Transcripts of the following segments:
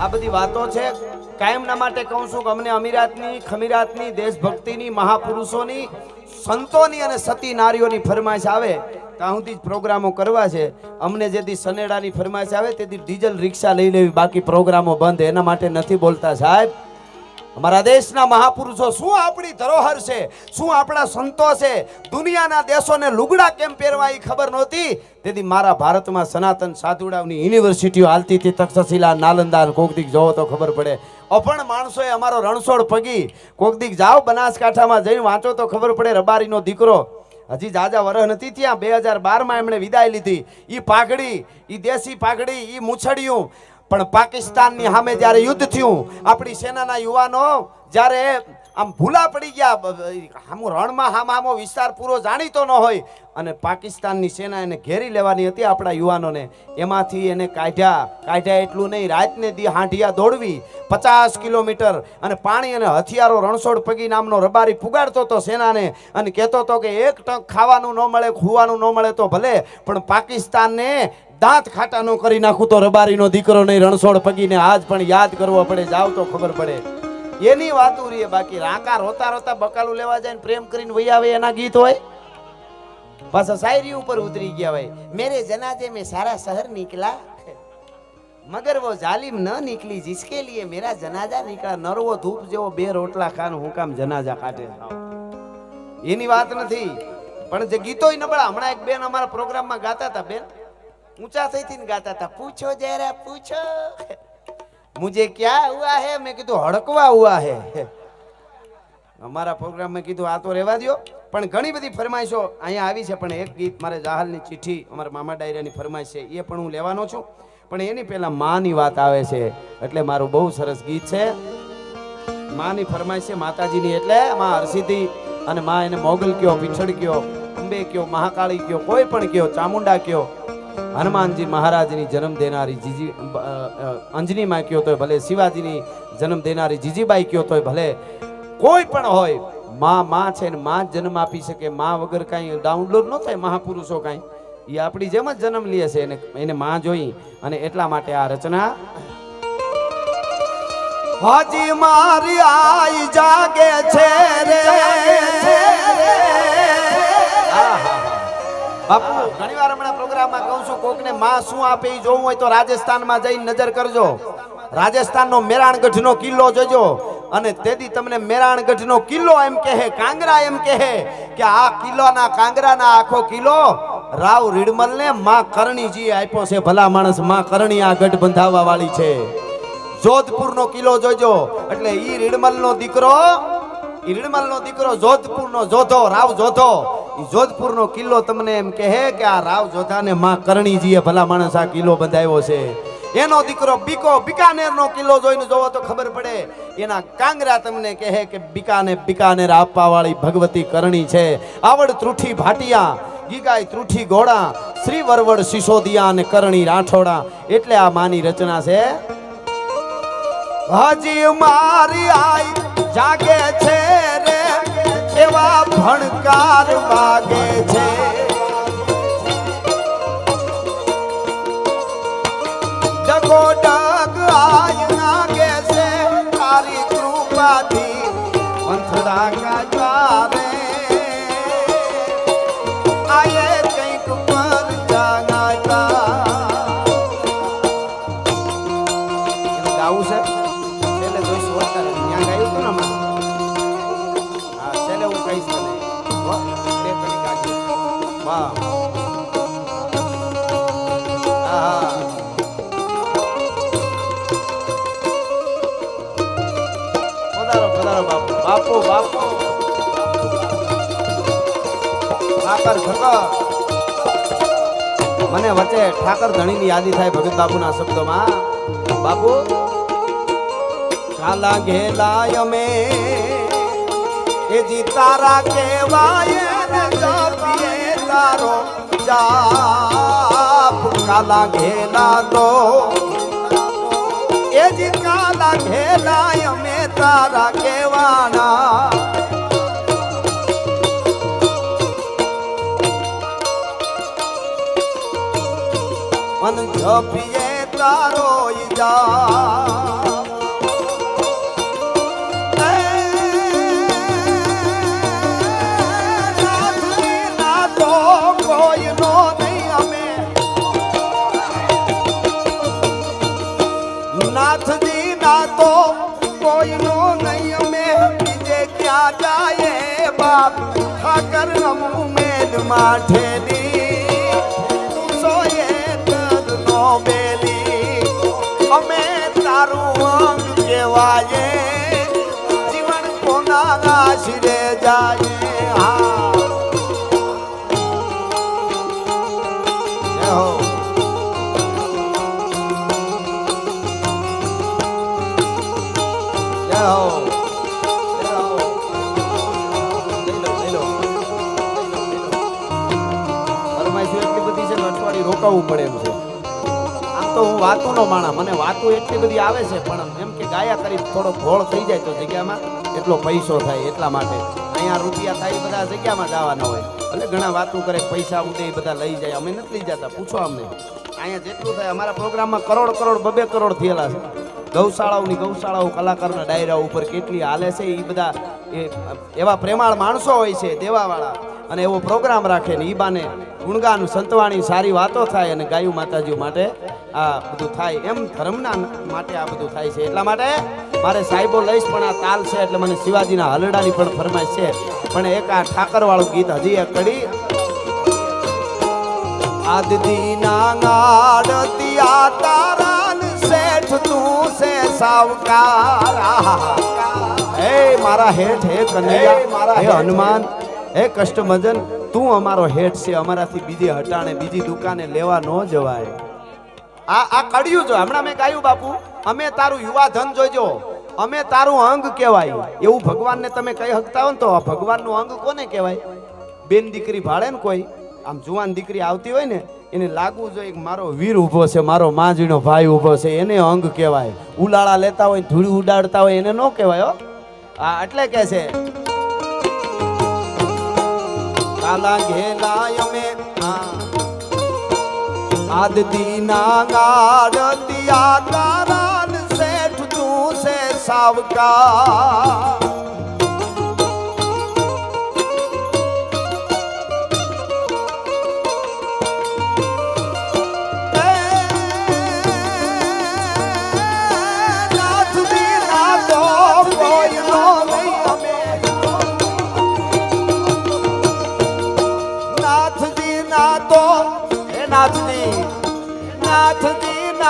આ બધી વાતો છે. કાયમના માટે કહું છું કે અમને અમીરાતની, ખમીરાતની, દેશભક્તિની, મહાપુરુષોની, સંતોની અને સતી નારીઓની ફરમાઈશ આવે ત્યાં સુધી જ પ્રોગ્રામો કરવા છે. અમને જેથી સનેડાની ફરમાઈશ આવે તેથી ડીઝલ રિક્ષા લઈ લેવી, બાકી પ્રોગ્રામો બંધ. એના માટે નથી બોલતા સાહેબ. અમારા દેશના મહાપુરુષો શું આપણી ધરોહર છે? શું આપણા સંતો છે? દુનિયાના દેશોને લુગડા કેમ પહેરવા એ ખબર નહોતી? તેથી મારા ભારતમાં સનાતન સાધુડાવની યુનિવર્સિટીઓ હાલતી હતી. તક્ષશિલા, નાલંદા, કોકદીક કોક દીક જોવો તો ખબર પડે. અપણ માણસોએ અમારો રણછોડ પગી કોક દીક જાઓ બનાસકાંઠામાં જઈને વાંચો તો ખબર પડે રબારીનો દીકરો. હજી જાજા વરહ નથી ત્યાં બે હજાર બારમાં એમણે વિદાય લીધી. એ પાઘડી એ દેશી પાઘડી એ મૂછડિયું. પણ પાકિસ્તાનની સામે જ્યારે યુદ્ધ થયું, આપણી સેનાના યુવાનો જ્યારે આમ ભૂલા પડી ગયા આમ રણમાં હામ હામો વિસ્તાર પૂરો જાણીતો ન હોય, અને પાકિસ્તાનની સેના એને ઘેરી લેવાની હતી આપણા યુવાનોને. એમાંથી એને કાઢ્યા કાઢ્યા એટલું નહીં, રાતને દી હાંઢિયા દોડવી, પચાસ કિલોમીટર, અને પાણી અને હથિયારો રણછોડ પગી નામનો રબારી પુગાડતો હતો સેનાને, અને કહેતો હતો કે એક ટંક ખાવાનું ન મળે, ખુવાનું ન મળે તો ભલે, પણ પાકિસ્તાનને દાંત ખાટા નો કરી નાખું તો રબારીનો દીકરો નહીં, રણછોડ પગીને આજ પણ યાદ કરવો પડે જાવ તો ખબર પડે. એની વાતો રીએ બાકી, રાકા રોતા રોતા બકાલું લેવા જાય પ્રેમ કરીને વહી આવે એના ગીત હોય. પાછા શાયરી ઉપર ઉતરી ગયા હોય. મેરે જનાજે મેં સારા શહેર નીકળા મગર વો જાલિમ ન નીકળી, જિસકે લીએ મેરા જનાજા નીકળા નરવો ધૂપ જેવો બે રોટલા ખાન હું કામ જનાજા કાઢે એની વાત નથી. પણ જે ગીતોય નબળા, હમણાં એક બેન અમારા પ્રોગ્રામમાં ગાતા હતા, બેન. ઊંચા થઈને ગાતા હતા, પૂછો જરા પૂછો. મુજે ક્યાં હુઆ હે? મેં કીધું, હડકવા હુઆ હે. અમારા પ્રોગ્રામમાં કીધું, આ તો રહેવા દો પણ ઘણી બધી ફરમાઈશો અહીંયા આવી છે, પણ એક ગીત મારે જાહલની ચિઠ્ઠી અમારા મામા ડાયરાની ફરમાઈશ છે, એ પણ હું લેવાનો છું. પણ એની પહેલાં માની વાત આવે છે, એટલે મારું બહુ સરસ ગીત છે. માની ફરમાઈશ છે માતાજીની, એટલે માં હરસિદ્ધિ અને માં એને મોગલ કયો પીછળ કયો, અંબે કયો, મહાકાળી કયો, કોઈ પણ કયો, ચામુંડા કયો હનુમાનજી મહારાજની જન્મ દેનારી જીજી અંજનીમાં કયો તોય ભલે શિવાજીની જન્મ દેનારી જીજીબાઈ કયો તોય ભલે કોઈ પણ હોયમાં માં છે ને માં જન્મ આપી શકે માં વગર કાંઈ ડાઉનલોડ ન થાય મહાપુરુષો કાંઈ એ આપણી જેમ જ જન્મ લે છે એને એને માં જોઈ અને એટલા માટે આ રચના હાજી મારી આઈ જાગે છે રે. બાપુ, ઘણીવાર હમણાં પ્રોગ્રામમાં કહું છું, કોકને માં શું આપે એ જોવું હોય તો રાજસ્થાનમાં જઈને નજર કરજો. રાજસ્થાનનો મેરાણગઢનો કિલ્લો જોજો. અને તેથી તમને મેરાણગઢનો કિલ્લો એમ કહે, કાંગરા એમ કહે કે આ કિલ્લોના કાંગરાના આખો કિલ્લો રાવ રીડમલને માં કરણીજી આપ્યો છે. ભલા માણસમાં કરણી આ ગઢ બંધાવવા વાળી છે. જોધપુરનો કિલ્લો જોજો. એટલે ઈ રીડમલનો દીકરો ઈ નો દીકરો જોધપુરનો જોધો, રાવ જોધો. જોધપુર જોધપુરનો કિલ્લો તમને એમ કહે કે આ રાવ જોધાને માં કરણીજીએ ભલા માણસ આ કિલ્લો બંધાવ્યો છે. એનો દીકરો બીકો, બિકાનેરનો કિલ્લો જોઈને જોવો તો ખબર પડે. એના કાંગરા તમને કહે કે બિકાને, બિકાનેર આપવા વાળી ભગવતી કરણી છે. આવડ ત્રુઠી ભાટિયા, ગીગાય ત્રુઠી ઘોડા શ્રી વરવડ સિસોદિયા અને કરણી રાઠોડા. એટલે આ માની રચના છે. હજી મારી આઈ જાગે છે રે, એવા ભણકાર વાગે છે. ડગો ડગ આય નાગે છે, તારી કૃપાથી પંથડા ઠાકર ઠકર. મને વચ્ચે ઠાકર ધણીની યાદી થાય ભગત બાપુના શબ્દોમાં. બાપુ કાલા ઘેલા અમે. એ જી તારા કેવાય ને જપીએ તારો જાપ. કાલા ઘેલા તો. એ જી કાલા ઘેલા મે તારા કેવાના મન જપીએ તારો ઈજા. નાથજી ના તો કોઈનો નહીં અમે. બીજે ક્યાં જાય બાપ? ઠાકર અમુ મેદ માઠેની. ફરમાઈશું જીવન બધી શિરે જાય અઠવાડિયું રોકાવું પડે તો નો માણા. મને વાતું એટલી બધી આવે છે, પણ એમ કે ગાયા કરી થોડો ઘોળ થઈ જાય તો જગ્યામાં એટલો પૈસો થાય એટલા માટે. અહીંયા રૂપિયા થાય બધા જગ્યામાં જવાના હોય. એટલે ઘણા વાતો કરે, પૈસા ઉડે બધા લઈ જાય. અમે નથી લઈ જતા, પૂછો અમને. અહીંયા જેટલું થાય, અમારા પ્રોગ્રામમાં કરોડ કરોડ, બબે કરોડ થયેલા છે. ગૌશાળાઓની ગૌશાળાઓ, કલાકારોના ડાયરા ઉપર કેટલી હાલે છે એ બધા એ, એવા પ્રેમાળ માણસો હોય છે, દેવાવાળા. અને એવો પ્રોગ્રામ રાખે ને એ બાને ગુણગાન, સંતવાણી, સારી વાતો થાય અને ગાયું માતાજીઓ માટે આ બધું થાય એમ ધર્મના માટે આ બધું થાય છે. એટલા માટે મારે સાહેબો લઈશ પણ આ તાલ છે એટલે મને શિવાજીના હલડાની પણ ફરમાઈશ છે. પણ એક આ ઠાકરવાળું ગીત હજી એક કડી. આદિના ગાડતી તારાન શેઠ તું સાવકાર. હે મારા હેઠ હે કનૈયા હે હનુમાન હે કષ્ટભંજન તું અમારો હેઠ છે. અમારાથી બીજી હટાણે બીજી દુકાને લેવા ન જવાય. આ આ કડ્યું જો, હમણાં મેં ગાયું બાપુ, અમે તારું યુવા ધન જોઈજો અમે તારું અંગ કહેવાય. એવું ભગવાનને તમે કહી શકતા હો ને તો ભગવાનનું અંગ કોને કહેવાય? બેન દીકરી ભાડે ને કોઈ, આમ જુવાન દીકરી આવતી હોય ને, એને લાગવું જોઈએ કે મારો વીર ઊભો છે, મારો માંજવીનો ભાઈ ઊભો છે, એને અંગ કહેવાય. ઉલાળા લેતા હોય ધૂળી ઉડાડતા હોય એને ન કહેવાય આ એટલે કે છે, કાલા ઘેલા અમે આદતીના ગાડતિયા તારાન શેઠ તું છે સાવકા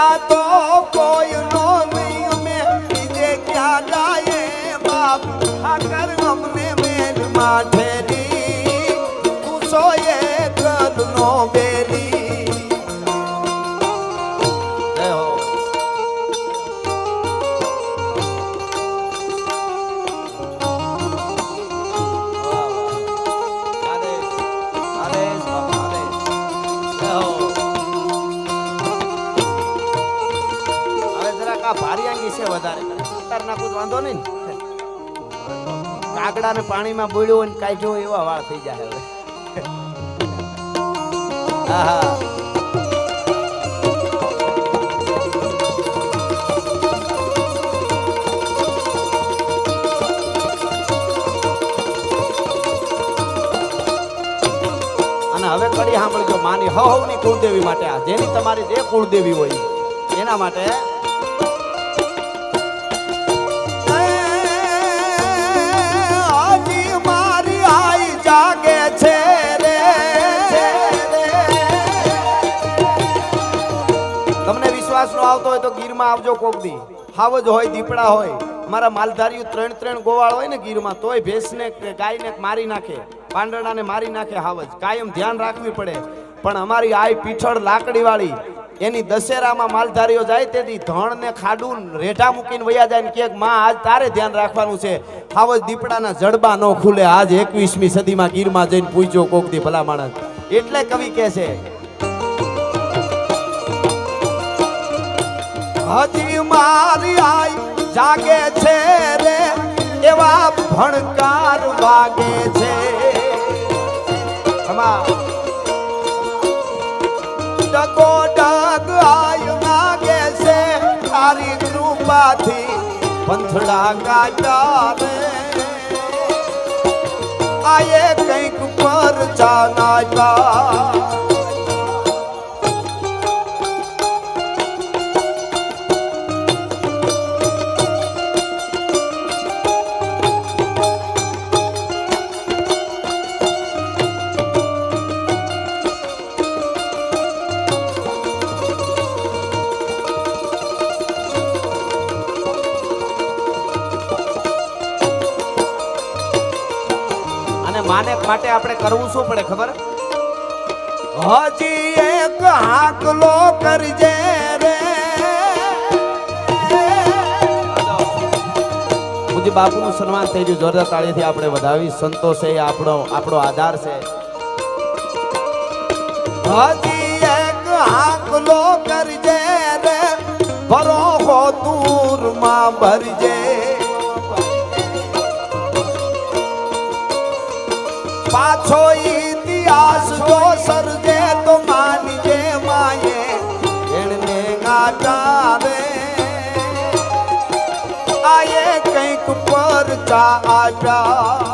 ના તો કોઈ નો નહીં અમે બીજે ક્યાં ગાયે બાપ ઠાકર અમને મેલ નહીં ને. કાગડા ને પાણીમાં હોય ને કાઢ્યો એવા વાળ થઈ જાય હવે. આહા. હા હવે કડી સાંભળજો, માની હવ હવની કુળદેવી માટે આ. જેની તમારી જે કુળદેવી હોય એના માટે તમને નો આવતો હોય તો ગીરમાં આવજો કોક દી. હાવજ હોય, દીપડા હોય. મારા માલધારીઓ ત્રણ ત્રણ ગોવાળ હોય ને ગીરમાં, તોય ભેંસને ગાયને મારી નાખે. પાંદડાને મારી નાખે હાવજ કાયમ ધ્યાન રાખવી પડે. પણ અમારી આઈ પીછળ લાકડી વાળી એની દશેરામાં માલધારીઓ જાય તેથી ધણ ને ખાડું રેઢા મૂકીને વયા જાય ને કે માં, આજ તારે ધ્યાન રાખવાનું છે. હાવજ દીપડાના જડબા ન ખુલે. આજ એકવીસમી સદીમાં ગીરમાં જઈને પૂછજો કોક દી ભલા માણસ. એટલે કવિ કહે છે હજી મારી આઈ જાગે છે રે, એવા ભણકાર વાગે છે. ડગો ડગ આય લાગે છે, તારી કૃપાથી પંથડા કાઢા આયે કંઈક પર ચાનાતા આપણે કરવું શું પડે ખબર? હજી એક હાકલો કરજે રે. પૂજ્ય બાપુનું સન્માન થઈ રહ્યું જોરદાર તાળીથી આપણે વધાવી. સંતોષ એ આપણો આપણો આધાર છે. હજી એક હાકલો કરજે રે. ભરો હો દૂરમાં ભરજે. પાછો ઇતિહાસ જો સર્જે તો માનજે માયે એણને ગાટાવે. આયે કંઈક પર ચા આટા